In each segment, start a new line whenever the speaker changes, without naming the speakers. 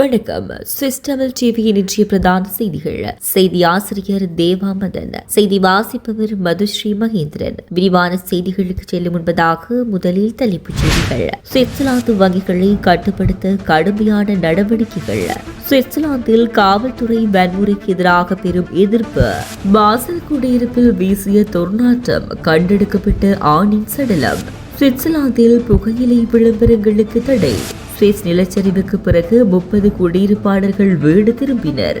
வணக்கம். சிஸ்டமல் டிவியின் இன்றைய பிரதான செய்திகள். செய்தி ஆசிரியர் தேவாமதன் செய்தி வாசிப்பவர் மதுஸ்ரீ மகேந்திரன். விரிவான செய்திகளுக்கு செல்லும் முன்பதாக முதலில் தலைப்புச் செய்திகள். சுவிட்சர்லாந்து வங்கிகளை கட்டுப்படுத்த கடுமையான நடவடிக்கைகள். சுவிட்சர்லாந்தில் காவல்துறை வன்முறைக்கு எதிராக பெரும் எதிர்ப்பு. பாசல் குடியிருப்பில் வீசிய துர்நாற்றம் கண்டெடுக்கப்பட்ட ஆணின் சடலம். சுவிட்சர்லாந்தில் புகையிலை விளம்பரங்களுக்கு தடை. சுவிஸ் நிலச்சரிவுக்கு பிறகு முப்பது குடியிருப்பாளர்கள் வீடு திரும்பினர்.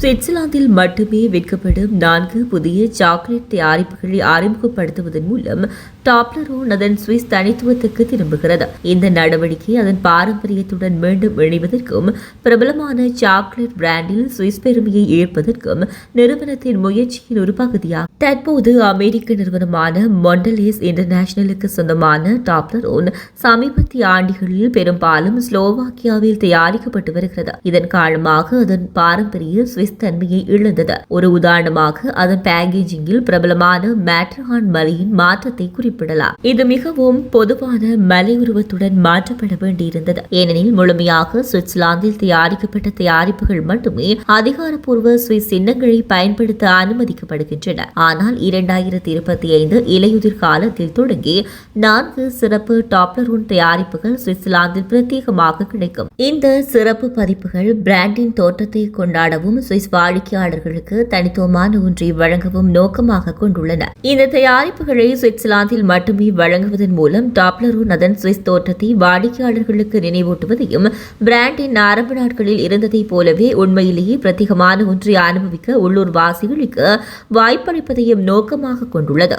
சுவிட்சர்லாந்தில் மட்டுமே விற்கப்படும் நான்கு புதிய சாக்லேட் தயாரிப்புகளை அறிமுகப்படுத்துவதன் மூலம் டாப்லரோன் அதன் சுவிஸ் தனித்துவத்துக்கு திரும்புகிறது. இந்த நடவடிக்கை அதன் பாரம்பரியத்துடன் மீண்டும் இணைவதற்கும் பிரபலமான சாக்லேட் பிராண்டில் சுவிஸ் பெருமையை இழப்பதற்கும் நிறுவனத்தின் முயற்சியின் ஒரு பகுதியாகும் தற்போது அமெரிக்க நிறுவனமான மொண்டலேஸ் இன்டர்நேஷனலுக்கு சொந்தமான டாப்லரோன் சமீபத்திய ஆண்டுகளில் பெரும்பாலும் ஸ்லோவாக்கியாவில் தயாரிக்கப்பட்டு வருகிறது. இதன் காரணமாக அதன் பாரம்பரிய சுவிஸ் தன்மையை இழந்தது. ஒரு உதாரணமாக அதன் பேக்கேஜிங்கில் பிரபலமான மேட்ரஹான் மலையின் மாற்றத்தை குறிப்பிடலாம் இது மிகவும் பொதுவான மலை உருவத்துடன் மாற்றப்பட வேண்டியிருந்தது. ஏனெனில் முழுமையாக சுவிட்சர்லாந்தில் தயாரிக்கப்பட்ட தயாரிப்புகள் மட்டுமே அதிகாரப்பூர்வ சுவிஸ் சின்னங்களை பயன்படுத்த அனுமதிக்கப்படுகின்றன. ஆனால் இரண்டாயிரத்தி இருபத்தி ஐந்து இலையுதிர் காலத்தில் தொடங்கி நான்கு சிறப்பு டாப்லரூன் தயாரிப்புகள் சுவிட்சர்லாந்தில் பிரத்யேகமாக கிடைக்கும். இந்த சிறப்பு பதிப்புகள் பிராண்டின் தோற்றத்தை கொண்டாடவும் சுவிஸ் வாடிக்கையாளர்களுக்கு தனித்துவமான ஒன்றை வழங்கவும் நோக்கமாக கொண்டுள்ளன. இந்த தயாரிப்புகளை சுவிட்சர்லாந்தில் மட்டுமே வழங்குவதன் மூலம் டாப்லரோ அதன் சுவிஸ் தோற்றத்தை வாடிக்கையாளர்களுக்கு நினைவூட்டுவதையும் பிராண்டின் ஆரம்ப நாட்களில் இருந்ததைப் போலவே உண்மையிலேயே பிரத்யேகமான ஒன்றை அனுபவிக்க உள்ளூர் வாசிகளுக்கு வாய்ப்பளிப்பதையும் நோக்கமாக கொண்டுள்ளது.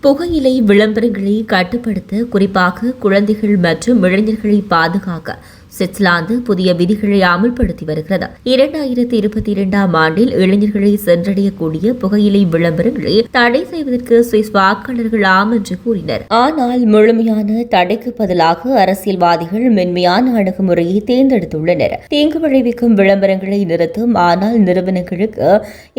புகையிலை விளம்பரங்களை கட்டுப்படுத்த குறிப்பாக குழந்தைகள் மற்றும் இளைஞர்களை பாதுகாக்க சுவிட்சர்லாந்து புதிய விதிகளை அமல்படுத்தி வருகிறது. இரண்டாயிரத்தி இருபத்தி இரண்டாம் ஆண்டில் இளைஞர்களை சென்றடையக்கூடிய புகையிலை விளம்பரங்களை தடை செய்வதற்கு சுவிஸ் வாக்காளர்கள் ஆம் என்று கூறினர். ஆனால் முழுமையான தடைக்கு பதிலாக அரசியல்வாதிகள் மென்மையான அணுகுமுறையை தேர்ந்தெடுத்துள்ளனர். தீங்கு விளைவிக்கும் விளம்பரங்களை நிறுத்தும் ஆனால் நிறுவனங்களுக்கு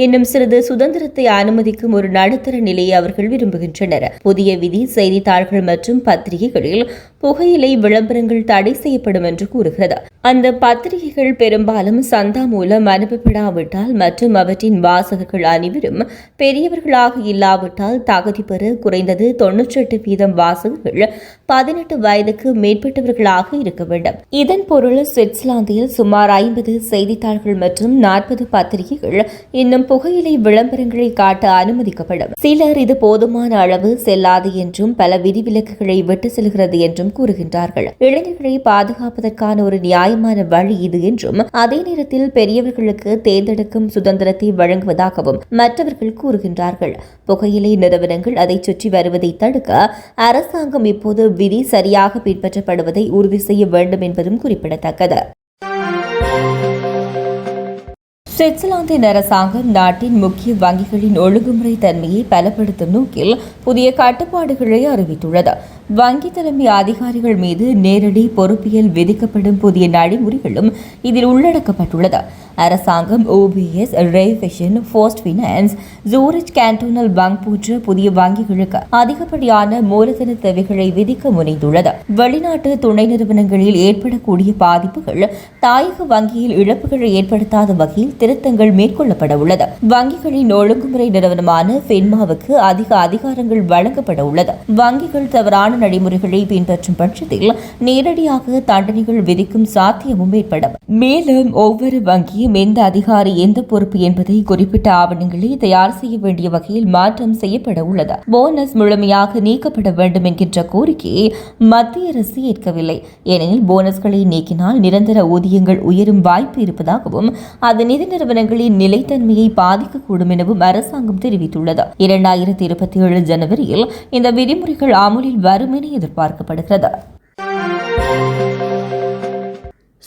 இன்னும் சிறிது சுதந்திரத்தை அனுமதிக்கும் ஒரு நடுத்தர நிலையை அவர்கள் விரும்புகின்றனர். புதிய விதி செய்தித்தாள்கள் மற்றும் பத்திரிகைகளில் புகையிலை விளம்பரங்கள் தடை செய்யப்படும் என்று கூறுகிறது. அந்த பத்திரிகைகள் பெரும்பாலும் சந்தா மூலம் அனுப்பப்படாவிட்டால் மற்றும் அவற்றின் வாசகர்கள் அனைவரும் பெரியவர்களாக இல்லாவிட்டால் தகுதி பெற குறைந்தது தொன்னூற்றி எட்டு வீதம் வாசகர்கள் பதினெட்டு வயதுக்கு மேற்பட்டவர்களாக இருக்க வேண்டும். இதன் பொருள் சுவிட்சர்லாந்தில் சுமார் ஐம்பது செய்தித்தாள்கள் மற்றும் நாற்பது பத்திரிகைகள் இன்னும் புகையிலை விளம்பரங்களை காட்ட அனுமதிக்கப்படும். சிலர் இது போதுமான அளவு செல்லாது என்றும் பல விதிவிலக்குகளை விட்டு செல்கிறது என்றும் கூறுகின்றார்கள். இளைஞர்களை பாதுகாப்பதற்கான அதற்கான ஒரு நியாயமான வழி இது என்றும் அதே நேரத்தில் பெரியவர்களுக்கு தேர்ந்தெடுக்கும் சுதந்திரத்தை வழங்குவதாகவும் மற்றவர்கள் கூறுகின்றார்கள். புகையிலை நிறுவனங்கள் அதை சுற்றி வருவதை தடுக்க அரசாங்கம் இப்போது விதி சரியாக பின்பற்றப்படுவதை உறுதி செய்ய வேண்டும் என்பதும் குறிப்பிடத்தக்கது. சுவிட்சர்லாந்தின் அரசாங்கம் நாட்டின் முக்கிய வங்கிகளின் ஒழுங்குமுறை தன்மையை பலப்படுத்தும் நோக்கில் புதிய கட்டுப்பாடுகளை அறிவித்துள்ளது. வங்கி தலைமை அதிகாரிகள் மீது நேரடி பொறுப்பியல் விதிக்கப்படும் புதிய நடைமுறைகளும் இதில் உள்ளடக்கப்பட்டுள்ளது. அரசாங்கம் OBS Raiffeisen post finance Zurich cantonal bank போன்ற புதிய வங்கிகளுக்கு அதிகப்படியான மூலதன தேவைகளை விதிக்க முனைந்துள்ளது. வெளிநாட்டு துணை நிறுவனங்களில் ஏற்படக்கூடிய பாதிப்புகள் தாயக வங்கியில் இழப்புகளை ஏற்படுத்தாத வகையில் திருத்தங்கள் மேற்கொள்ளப்பட உள்ளது வங்கிகளின் ஒழுங்குமுறை நிறுவனமான ஃபென்மாவுக்கு அதிக அதிகாரங்கள் வழங்கப்பட உள்ளது வங்கிகள் தவறான நடைமுறைகளை பின்பற்றும் பட்சத்தில் நேரடியாக தண்டனைகள் விதிக்கும் சாத்தியமும் ஏற்படும் மேலும் ஒவ்வொரு வங்கியும் எந்த அதிகாரி எந்த பொறுப்பு என்பதை குறிப்பிட்ட ஆவணங்களை தயார் செய்ய வேண்டிய வகையில் மாற்றம் செய்யப்பட உள்ளது. போனஸ் முழுமையாக நீக்கப்பட வேண்டும் என்கின்ற கோரிக்கையை மத்திய அரசு ஏற்கவில்லை. ஏனெனில் போனஸ்களை நீக்கினால் நிரந்தர ஊதியங்கள் உயரும் வாய்ப்பு இருப்பதாகவும் அது நிதி நிறுவனங்களின் நிலைத்தன்மையை பாதிக்கக்கூடும் எனவும் அரசாங்கம் தெரிவித்துள்ளது. இரண்டாயிரத்தி இருபத்தி ஏழு ஜனவரியில் இந்த விதிமுறைகள் அமுலில் வரும் என எதிர்பார்க்கப்படுகிறது.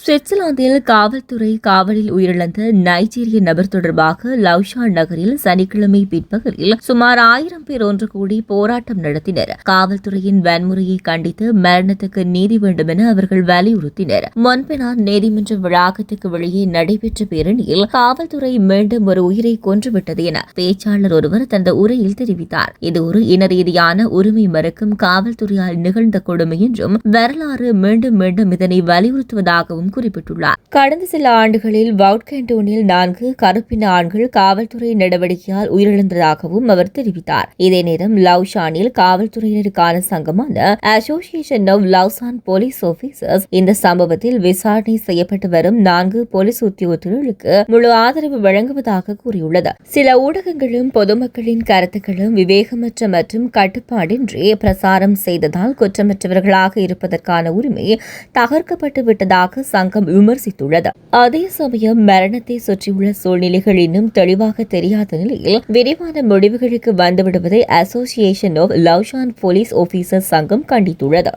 சுவிட்சர்லாந்தில் காவல்துறை காவலில் உயிரிழந்த நைஜீரிய நபர் தொடர்பாக லவ்ஷா நகரில் சனிக்கிழமை பிற்பகலில் சுமார் ஆயிரம் பேர் ஒன்று கூடி போராட்டம் நடத்தினர். காவல்துறையின் வன்முறையை கண்டித்து மரணத்துக்கு நீதி வேண்டும் என அவர்கள் வலியுறுத்தினர். மொன்பெனார் நீதிமன்ற வளாகத்துக்கு வெளியே நடைபெற்ற பேரணியில் காவல்துறை மீண்டும் ஒரு உயிரை கொன்றுவிட்டது என பேச்சாளர் ஒருவர் தந்த உரையில் தெரிவித்தார். இது ஒரு இன ரீதியான உரிமை மறுக்கும் காவல்துறையால் நிகழ்ந்த கொடுமை என்றும் வரலாறு மீண்டும் மீண்டும் இதனை வலியுறுத்துவதாகவும் குறிப்பிட்டுள்ளார். கடந்த சில ஆண்டுகளில் வவுட்கேண்டோனில் நான்கு கருப்பின ஆண்கள் காவல்துறை நடவடிக்கையால் உயிரிழந்ததாகவும் அவர் தெரிவித்தார். இதே நேரம் லவ்ஷானில் காவல்துறையினருக்கான சங்கமான association of Lausanne police officers இந்த சம்பவத்தில் விசாரணை செய்யப்பட்டு வரும் நான்கு போலீஸ் உத்தியோகத்தர்களுக்கு முழு ஆதரவு வழங்குவதாக கூறியுள்ளது. சில ஊடகங்களும் பொதுமக்களின் கருத்துக்களும் விவேகமற்ற மற்றும் கட்டுப்பாடின்றி பிரசாரம் செய்ததால் குற்றமற்றவர்களாக இருப்பதற்கான உரிமை தகர்க்கப்பட்டு விட்டதாக சங்கம் விமர்சித்துள்ளது. அதே சமயம் மரணத்தை சுற்றியுள்ள சூழ்நிலைகள் இன்னும் தெளிவாக தெரியாத நிலையில் விரிவான முடிவுகளுக்கு வந்துவிடுவதை association of Lausanne police officer சங்கம் கண்டித்துள்ளது.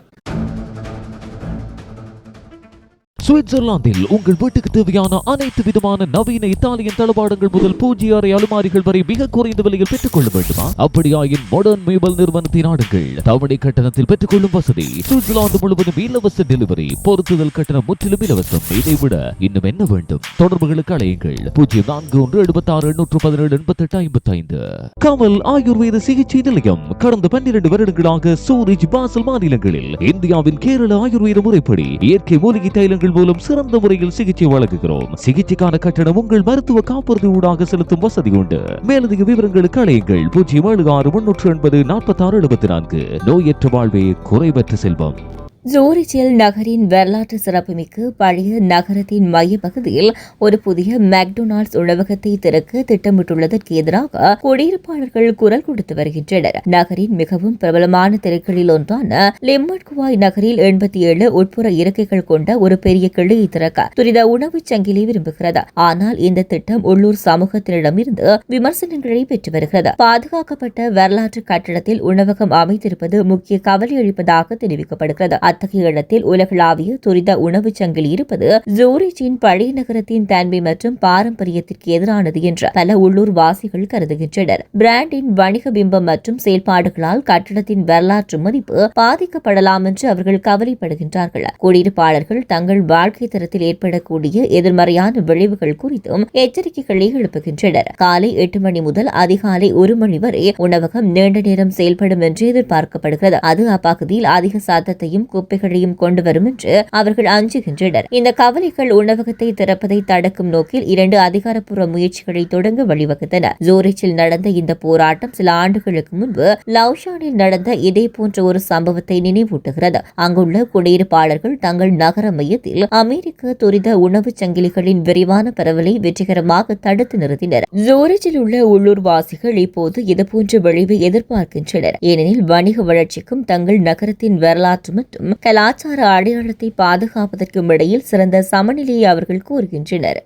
சுவிட்சர்லாந்தில் உங்கள் வீட்டுக்கு தேவையான அனைத்து விதமான நவீன இத்தாலியன் தளபாடங்கள் முதல் பூஜ்ய அறை அலுமாரிகள் வரை மிக குறைந்த விலையில் பெற்றுக் கொள்ள வேண்டுமா? அப்படியாயின் மாடர்ன் மேபல் நிறுவனத்தை நாடுங்கள் தவணை கட்டணத்தில் பெற்றுக்கொள்ளும் வசதி. சுவிட்சர்லாந்து முழுவதும் இலவச டெலிவரி பொருத்துதல் கட்டணம் முற்றிலும் இலவசம். இதை விட இன்னும் என்ன வேண்டும்? தொடர்புகளுக்கு அழையுங்கள். பூஜ்ஜியம் நான்கு ஒன்று எழுபத்தி ஆறு எண்ணூற்று பதினேழு எண்பத்தி எட்டு ஐம்பத்தி ஐந்து கமல் ஆயுர்வேத சிகிச்சை நிலையம் கடந்த பன்னிரண்டு வருடங்களாக சூரிஜ் பாசல் மாநிலங்களில் இந்தியாவின் கேரள ஆயுர்வேத முறைப்படி இயற்கை மூலிகை தைலங்கள் மூலம் சிறந்த முறையில் சிகிச்சை வழங்குகிறோம். சிகிச்சைக்கான கட்டணம் உங்கள் மருத்துவ காப்புறுதி ஊடாக செலுத்தும் வசதி உண்டு. மேலதிக விவரங்களுக்கு அழையுங்கள். பூஜ்ஜியம் ஏழு ஆறு முன்னூற்று எண்பது நாற்பத்தி ஆறு எழுபத்தி நான்கு. நோயற்ற வாழ்வே குறைவற்ற செல்வம்.
ஜூரிச்சில் நகரின் வரலாற்று சிறப்புமிக்க பழைய நகரத்தின் மையப்பகுதியில் ஒரு புதிய மேக்டொனால்ட்ஸ் உணவகத்தை திறக்க திட்டமிட்டுள்ளதற்கு எதிராக குடியிருப்பாளர்கள் குரல் கொடுத்து வருகின்றனர். நகரின் மிகவும் பிரபலமான தெருக்களில் ஒன்றான லிம்மட்குவாய் நகரில் எண்பத்தி ஏழு உட்புற இருக்கைகள் கொண்ட ஒரு பெரிய கிளையை திறக்க துரித உணவுச் சங்கிலி விரும்புகிறது. ஆனால் இந்த திட்டம் உள்ளூர் சமூகத்தினரிடமிருந்து விமர்சனங்களை பெற்று வருகிறது. பாதுகாக்கப்பட்ட வரலாற்று கட்டடத்தில் உணவகம் அமைத்திருப்பது முக்கிய கவலை அளிப்பதாக தெரிவிக்கப்படுகிறது. அத்தகைய இடத்தில் உலகளாவிய துரித உணவுச் சங்கிலி இருப்பது ஜூரிச்சின் பழைய நகரத்தின் தன்மை மற்றும் பாரம்பரியத்திற்கு எதிரானது என்று பல உள்ளூர் வாசிகள் கருதுகின்றனர். பிராண்டின் வணிக பிம்பம் மற்றும் செயல்பாடுகளால் கட்டடத்தின் வரலாற்று மதிப்பு பாதிக்கப்படலாம் என்று அவர்கள் கவலைப்படுகின்றார்கள். குடியிருப்பாளர்கள் தங்கள் வாழ்க்கை தரத்தில் ஏற்படக்கூடிய எதிர்மறையான விளைவுகள் குறித்தும் எச்சரிக்கைகளை எழுப்புகின்றனர். காலை எட்டு மணி முதல் அதிகாலை ஒரு மணி வரை உணவகம் நீண்ட நேரம் செயல்படும் என்று எதிர்பார்க்கப்படுகிறது. அது அப்பகுதியில் அதிக சத்தத்தையும் குப்பைகளையும் கொண்டு வரும் என்று அவர்கள் அஞ்சுகின்றனர். இந்த கவலைகள் உணவகத்தை திறப்பதை தடுக்கும் நோக்கில் இரண்டு அதிகாரப்பூர்வ முயற்சிகளை தொடங்க வழிவகுத்தன. ஜோரிச்சில் நடந்த இந்த போராட்டம் சில ஆண்டுகளுக்கு முன்பு லவ்ஷானில் நடந்த இதே போன்ற ஒரு சம்பவத்தை நினைவூட்டுகிறது. அங்குள்ள குடியிருப்பாளர்கள் தங்கள் நகர மையத்தில் அமெரிக்க துரித உணவு சங்கிலிகளின் விரிவான பரவலை வெற்றிகரமாக தடுத்து நிறுத்தினர். ஜோரிச்சில் உள்ள உள்ளூர்வாசிகள் இப்போது இதுபோன்ற விளைவை எதிர்பார்க்கின்றனர். ஏனெனில் வணிக வளர்ச்சிக்கும் தங்கள் நகரத்தின் வரலாற்று மற்றும் கலாச்சார அடையாளத்தை பாதுகாப்பதற்கும் இடையில் சிறந்த சமநிலையை அவர்கள் கூறுகின்றனர்.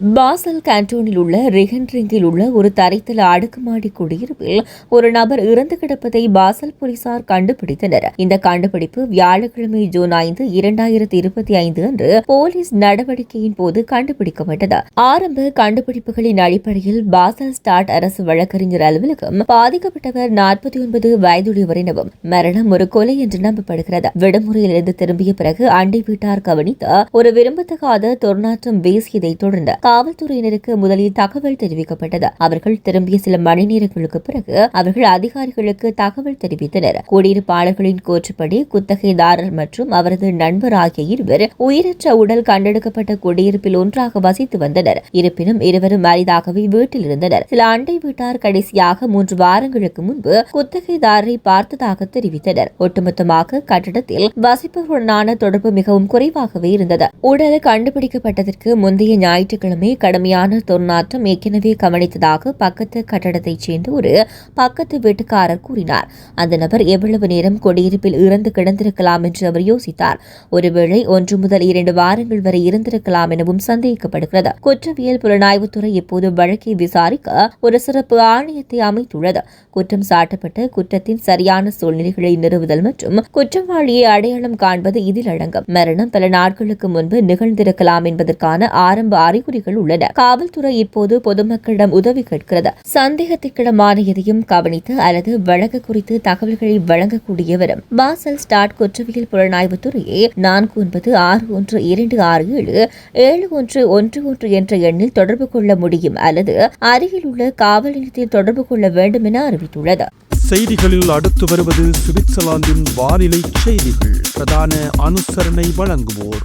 பாசல் கேண்டோனில் உள்ள ரிகன்ரிங்கில் உள்ள ஒரு தரைத்தள அடுக்குமாடி குடியிருப்பில் ஒரு நபர் இறந்து கிடப்பதை பாசல் போலீசார் கண்டுபிடித்தனர். இந்த கண்டுபிடிப்பு வியாழக்கிழமை ஜூன் ஐந்து இரண்டாயிரத்தி இருபத்தி ஐந்து அன்று போலீஸ் நடவடிக்கையின் போது கண்டுபிடிக்கப்பட்டது. ஆரம்ப கண்டுபிடிப்புகளின் அடிப்படையில் பாசல் ஸ்டார்ட் அரசு வழக்கறிஞர் அலுவலகம் பாதிக்கப்பட்டவர் நாற்பத்தி ஒன்பது வயதுடையவர் எனவும் மரணம் ஒரு கொலை என்று நம்பப்படுகிறது. விடுமுறையிலிருந்து திரும்பிய பிறகு அண்டை வீட்டார் கவனித்த ஒரு விரும்பத்தகாத தொர்நாற்றம் வீசியதை தொடர்ந்து காவல்துறையினருக்கு முதலில் தகவல் தெரிவிக்கப்பட்டது. அவர்கள் திரும்பிய சில மணி நேரங்களுக்கு பிறகு அவர்கள் அதிகாரிகளுக்கு தகவல் தெரிவித்தனர். குடியிருப்பாளர்களின் கூற்றுப்படி குத்தகைதாரர் மற்றும் அவரது நண்பர் ஆகிய இருவர் உயிரற்ற உடல் கண்டெடுக்கப்பட்ட குடியிருப்பில் ஒன்றாக வசித்து வந்தனர். இருப்பினும் இருவரும் அரிதாகவே வீட்டில் இருந்தனர் சில அண்டை வீட்டார் கடைசியாக மூன்று வாரங்களுக்கு முன்பு குத்தகைதாரரை பார்த்ததாக தெரிவித்தனர். ஒட்டுமொத்தமாக கட்டடத்தில் வசிப்பவருடனான தொடர்பு மிகவும் குறைவாகவே இருந்தது. உடல் கண்டுபிடிக்கப்பட்டதற்கு முந்தைய ஞாயிற்றுக்கிழமை கடுமையான துர்நாற்றம் ஏற்கனவே கவனித்ததாக பக்கத்து கட்டடத்தைச் சேர்ந்த ஒரு பக்கத்து வீட்டுக்காரர் கூறினார். அந்த நபர் எவ்வளவு நேரம் குடியிருப்பில் இறந்து கிடந்திருக்கலாம் என்று அவர் யோசித்தார். ஒருவேளை ஒன்று முதல் இரண்டு வாரங்கள் வரை இருந்திருக்கலாம் எனவும் சந்தேகிக்கப்படுகிறது குற்றவியல் புலனாய்வுத்துறை இப்போது வழக்கை விசாரிக்க ஒரு சிறப்பு ஆணையத்தை அமைத்துள்ளது. குற்றம் சாட்டப்பட்ட குற்றத்தின் சரியான சூழ்நிலைகளை நிறுவுதல் மற்றும் குற்றவாளியை அடையாளம் காண்பது இதில் அடங்கும். மரணம் பல நாட்களுக்கு முன்பு நிகழ்ந்திருக்கலாம் என்பதற்கான ஆரம்ப அறிகுறிகள் உள்ளன. காவல்துறை இப்போது பொதுமக்களிடம் உதவி கேட்கிறது. சந்தேகத்திற்கிடமான எதையும் கவனித்து அல்லது வழக்கு குறித்து தகவல்களை வழங்கக்கூடியவரும் பாசல் ஸ்டார்ட் குற்றவியல் புலனாய்வு துறையே நான்கு ஒன்பது ஆறு ஒன்று இரண்டு ஆறு ஏழு ஏழு ஒன்று ஒன்று ஒன்று என்ற எண்ணில் தொடர்பு கொள்ள முடியும் அல்லது அருகில் உள்ள காவல் நிலையத்தில் தொடர்பு கொள்ள வேண்டும் என அறிவித்துள்ளது.
செய்திகளில் அடுத்து வருவது சுவிட்சர்லாந்தின் வானிலை செய்திகள். பிரதான அனுசரணை வழங்குவோர்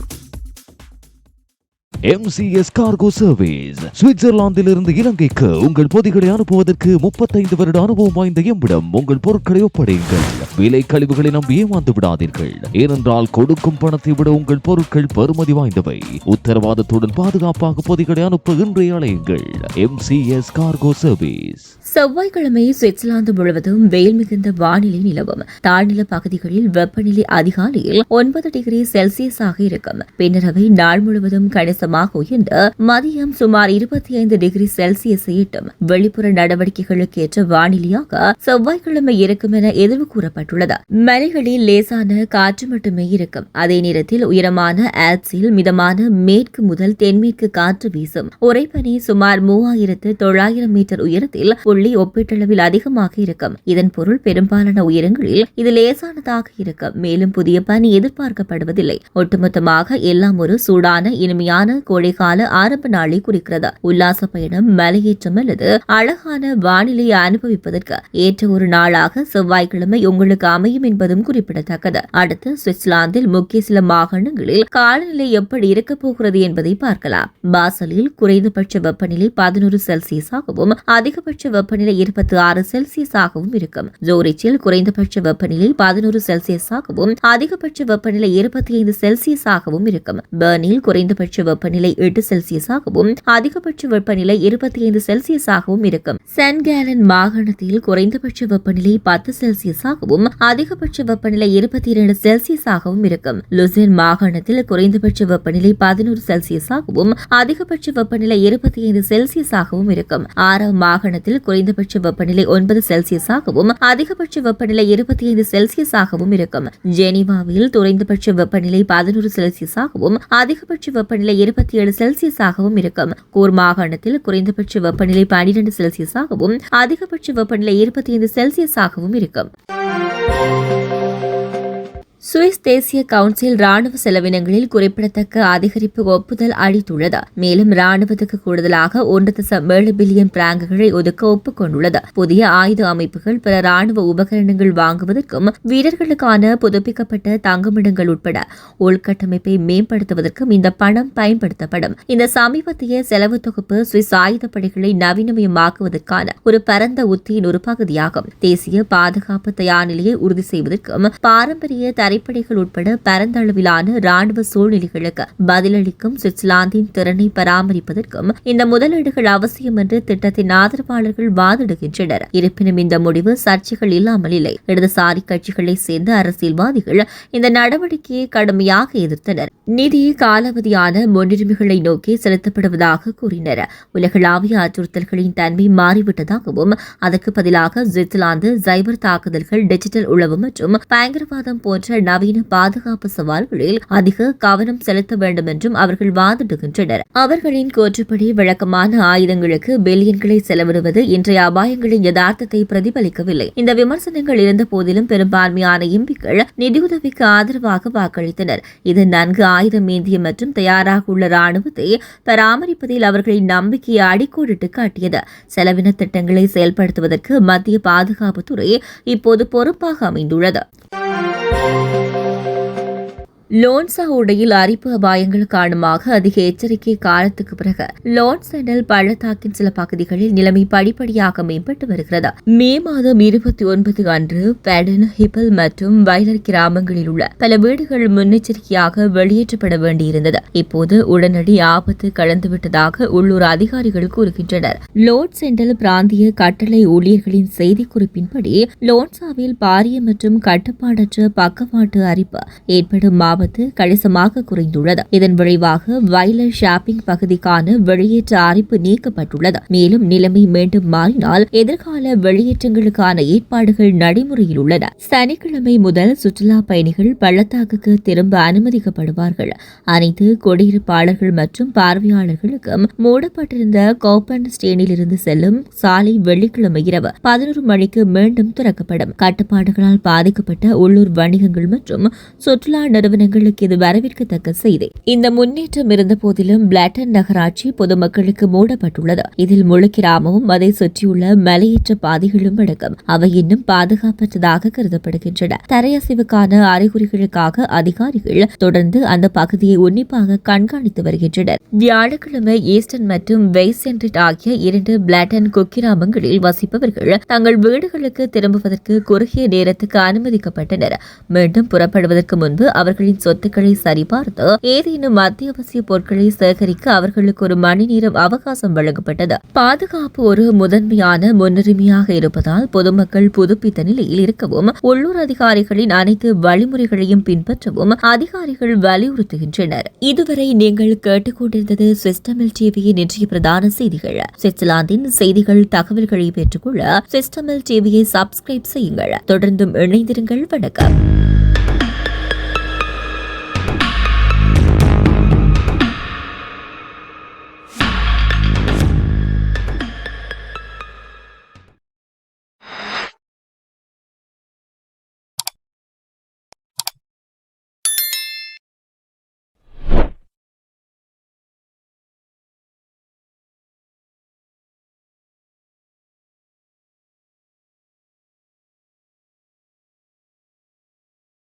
எம்சிஎஸ் கார்கோ சர்வீஸ் சுவிட்சர்லாந்திலிருந்து இலங்கைக்கு உங்கள் பொதிகளை அனுப்புவதற்கு முப்பத்தைந்து வருட அனுபவம் வாய்ந்த எம்மிடம் உங்கள் பொருட்களை ஒப்படையுங்கள். விலை கழிவுகளை நம்பி ஏமாந்து விடாதீர்கள். ஏனென்றால் கொடுக்கும் பணத்தை விட உங்கள் பொருட்கள் பெறுமதி வாய்ந்தவை. உத்தரவாதத்துடன் பாதுகாப்பாக பொதிகளை அனுப்ப இன்றைய அலையுங்கள். எம்சிஎஸ் கார்கோ சர்வீஸ்
செவ்வாய்க்கிழமை சுவிட்சர்லாந்து முழுவதும் வெயில் மிகுந்த வானிலை நிலவும். தாழ்நில பகுதிகளில் வெப்பநிலை அதிகாலையில் ஒன்பது டிகிரி செல்சியஸாக இருக்கும். பின்னர் அவை நாள் முழுவதும் கணிசமாக உயர்ந்து மதியம் சுமார் இருபத்தி ஐந்து டிகிரி செல்சியஸை எட்டும் வெளிப்புற நடவடிக்கைகளுக்கு ஏற்ற வானிலையாக செவ்வாய்க்கிழமை இருக்கும் என எதிர்வு கூறப்பட்டுள்ளது. மலைகளில் லேசான காற்று மட்டுமே இருக்கும். அதே நேரத்தில் உயரமான ஆல்ப்ஸில் மிதமான மேற்கு முதல் தென்மேற்கு காற்று வீசும். உரைப்பனி சுமார் மூவாயிரத்து தொள்ளாயிரம் மீட்டர் உயரத்தில் புள்ளி ஒப்பீட்டளவில் அதிகமாக இருக்கும். இதன் பொருள் பெரும்பாலான உயரங்களில் இது லேசானதாக இருக்கும். மேலும் புதிய பனி எதிர்பார்க்கப்படுவதில்லை. ஒட்டுமொத்தமாக எல்லாம் ஒரு சூடான இனிமையான கோடைகால ஆரம்ப நாளை குறிக்கிறது. உல்லாச பயணம் மலையேற்றம் அல்லது அழகான வானிலையை அனுபவிப்பதற்கு ஏற்ற ஒரு நாளாக செவ்வாய்க்கிழமை உங்களுக்கு அமையும் என்பதும் குறிப்பிடத்தக்கது. அடுத்து சுவிட்சர்லாந்தில் முக்கிய சில மாகாணங்களில் காலநிலை எப்படி இருக்கப் போகிறது என்பதை பார்க்கலாம். பாசலில் குறைந்தபட்ச வெப்பநிலை பதினோரு செல்சியஸாகவும் அதிகபட்ச வெப்ப வெப்பநிலை இருபத்தி ஆறு செல்சியஸாகவும் இருக்கும். ஜோரிச்சில் குறைந்தபட்ச வெப்பநிலை பதினோரு செல்சியஸாகவும் அதிகபட்ச வெப்பநிலை இருபத்தி ஐந்து செல்சியஸாகவும் இருக்கும். பெர்னில் குறைந்தபட்ச வெப்பநிலை எட்டு செல்சியஸாகவும் அதிகபட்ச வெப்பநிலை இருபத்தி ஐந்து செல்சியஸாகவும் இருக்கும். சென்கேலன் மாகாணத்தில் குறைந்தபட்ச வெப்பநிலை பத்து செல்சியஸாகவும் அதிகபட்ச வெப்பநிலை இருபத்தி இரண்டு செல்சியஸாகவும் இருக்கும். லுசின் மாகாணத்தில் குறைந்தபட்ச வெப்பநிலை பதினோரு செல்சியஸாகவும் அதிகபட்ச வெப்பநிலை இருபத்தி ஐந்து செல்சியஸாகவும் இருக்கும். ஆறாம் மாகாணத்தில் குறை குறைந்தபட்ச வெப்பநிலை ஒன்பது செல்சியஸாகவும் அதிகபட்ச வெப்பநிலை இருபத்தி ஐந்து செல்சியஸாகவும் இருக்கும். ஜெனீவாவில் குறைந்தபட்ச வெப்பநிலை பதினோரு செல்சியஸாகவும் அதிகபட்ச வெப்பநிலை இருபத்தி ஏழு செல்சியஸாகவும் இருக்கும். கூர் மாகாணத்தில் குறைந்தபட்ச வெப்பநிலை பனிரெண்டு செல்சியஸாகவும் அதிகபட்ச வெப்பநிலை இருபத்தி ஐந்து செல்சியஸாகவும் இருக்கும். சுவிஸ் தேசிய கவுன்சில் ராணுவ செலவினங்களில் குறிப்பிடத்தக்க அதிகரிப்பு ஒப்புதல் அளித்துள்ளது. மேலும் ராணுவத்துக்கு கூடுதலாக ஒன்று தசம் ஏழு பில்லியன் பிராங்குகளை ஒதுக்க ஒப்புக்கொண்டுள்ளது. புதிய ஆயுத அமைப்புகள் பிற ராணுவ உபகரணங்கள் வாங்குவதற்கும் வீரர்களுக்கான புதுப்பிக்கப்பட்ட தங்குமிடங்கள் உட்பட உள்கட்டமைப்பை மேம்படுத்துவதற்கும் இந்த பணம் பயன்படுத்தப்படும். இந்த சமீபத்திய செலவு தொகுப்பு சுவிஸ் ஆயுதப்படைகளை நவீனமயமாக்குவதற்கான ஒரு பரந்த உத்தியின் ஒரு பகுதியாகும். தேசிய பாதுகாப்பு தயார் நிலையை உறுதி செய்வதற்கும் பாரம்பரிய தரைப்படைகள் உட்பட பரந்த அளவிலான ராணுவ சூழ்நிலைகளுக்கு பதிலளிக்கும் சுவிட்சர்லாந்தின் திறனை பராமரிப்பதற்கும் இந்த முதலீடுகள் அவசியம் என்று திட்டத்தின் ஆதரவாளர்கள் வாதிடுகின்றனர். இருப்பினும் இந்த முடிவு சர்ச்சைகள் இல்லாமல் இல்லை. இடதுசாரி கட்சிகளை சேர்ந்த அரசியல்வாதிகள் இந்த நடவடிக்கையை கடுமையாக எதிர்த்தனர். நிதி காலாவதியான முன்னுரிமைகளை நோக்கி செலுத்தப்படுவதாக கூறினர். உலகளாவிய அச்சுறுத்தல்களின் தன்மை மாறிவிட்டதாகவும் அதற்கு பதிலாக சுவிட்சர்லாந்து சைபர் தாக்குதல்கள் டிஜிட்டல் உளவு மற்றும் பயங்கரவாதம் போன்ற உள்ள நவீன பாதுகாப்பு சவால்களில் அதிக கவனம் செலுத்த வேண்டும் என்றும் அவர்கள் வாதிடுகின்றனர். அவர்களின் கூற்றுப்படி வழக்கமான ஆயுதங்களுக்கு பில்லியன்களை செலவிடுவது இன்றைய அபாயங்களின் யதார்த்தத்தை பிரதிபலிக்கவில்லை. இந்த விமர்சனங்கள் இருந்த போதிலும் பெரும்பான்மையான எம்பிக்கள் நிதியுதவிக்கு ஆதரவாக வாக்களித்தனர். இது நன்கு ஆயுதம் ஏந்திய மற்றும் தயாராக உள்ள ராணுவத்தை பராமரிப்பதில் அவர்களின் நம்பிக்கையை அடிக்கோடிட்டு காட்டியது. செலவின திட்டங்களை செயல்படுத்துவதற்கு மத்திய பாதுகாப்புத்துறை இப்போது பொறுப்பாக அமைந்துள்ளது. Thank you. லோன்சா உடையில் அரிப்பு அபாயங்கள் காரணமாக அதிக எச்சரிக்கை காலத்துக்கு பிறகு லோன்செண்டல் பள்ளத்தாக்கின் சில பகுதிகளில் நிலைமை படிப்படியாக மேம்பட்டு வருகிறது. மே மாதம் இருபத்தி ஒன்பது அன்று பெடன் ஹிபல் மற்றும் வைலர் கிராமங்களில் உள்ள பல வீடுகள் முன்னெச்சரிக்கையாக வெளியேற்றப்பட வேண்டியிருந்தது. இப்போது உடனடி ஆபத்து கலந்துவிட்டதாக உள்ளூர் அதிகாரிகள் கூறுகின்றனர். லோட் சென்டல் பிராந்திய கட்டளை ஊழியர்களின் செய்திக்குறிப்பின்படி லோன்சாவில் பாரிய மற்றும் கட்டுப்பாடற்ற பக்கவாட்டு அரிப்பு ஏற்படும் ஆபத்து கணிசமாக குறைந்துள்ளது. இதன் விளைவாக வைலர் ஷாப்பிங் பகுதிக்கான வெளியேற்ற அறிப்பு நீக்கப்பட்டுள்ளது. மேலும் நிலைமை மீண்டும் மாறினால் எதிர்கால வெளியேற்றங்களுக்கான ஏற்பாடுகள் நடைமுறையில் உள்ளன. சனிக்கிழமை முதல் சுற்றுலா பயணிகள் பள்ளத்தாக்குக்கு திரும்ப அனுமதிக்கப்படுவார்கள். அனைத்து குடியிருப்பாளர்கள் மற்றும் பார்வையாளர்களுக்கும் மூடப்பட்டிருந்த கோப்பன் ஸ்டேனில் இருந்து செல்லும் சாலை வெள்ளிக்கிழமை இரவு பதினோரு மணிக்கு மீண்டும் திறக்கப்படும். கட்டுப்பாடுகளால் பாதிக்கப்பட்ட உள்ளூர் வணிகங்கள் மற்றும் சுற்றுலா நிறுவனங்கள் நிறுவனங்களுக்கு இது வரவேற்கத்தக்க செய்தி. இந்த முன்னேற்றம் இருந்த போதிலும் பிளாட்டன் நகராட்சி பொதுமக்களுக்கு மூடப்பட்டுள்ளது. இதில் முழு கிராமமும் அதை சுற்றியுள்ள மலையேற்ற பாதைகளும் அடக்கம் அவை இன்னும் பாதுகாப்பற்றதாக கருதப்படுகின்றன. தரையசைவுக்கான அறிகுறிகளுக்காக அதிகாரிகள் தொடர்ந்து அந்த பகுதியை உன்னிப்பாக கண்காணித்து வருகின்றனர். வியாழக்கிழமை ஈஸ்டன் மற்றும் வெய்சென்ட்ரிட் ஆகிய இரண்டு பிளாட்டன் குக்கிராமங்களில் வசிப்பவர்கள் தங்கள் வீடுகளுக்கு திரும்புவதற்கு குறுகிய நேரத்துக்கு அனுமதிக்கப்பட்டனர். மீண்டும் புறப்படுவதற்கு முன்பு அவர்களின் சொத்துக்களை சரிபார்த்து ஏதேனும் அத்தியாவசிய பொருட்களை சேகரிக்க அவர்களுக்கு ஒரு மணி நேரம் அவகாசம் வழங்கப்பட்டது. பாதுகாப்பு ஒரு முதன்மையான முன்னுரிமையாக இருப்பதால் பொதுமக்கள் புதுப்பித்த நிலையில் இருக்கவும் உள்ளூர் அதிகாரிகளின் அனைத்து வழிமுறைகளையும் பின்பற்றவும் அதிகாரிகள் வலியுறுத்துகின்றனர். இதுவரை நீங்கள் கேட்டுக்கொண்டிருந்தது சிஸ்டமில் டிவியின் இன்றைய பிரதான செய்திகள். சுவிட்சர்லாந்தின் செய்திகள் தகவல்களை பெற்றுக்கொள்ள சிஸ்டமில் டிவியை சப்ஸ்கிரைப் செய்யுங்கள். தொடர்ந்தும் இணைந்திருங்கள். வணக்கம்.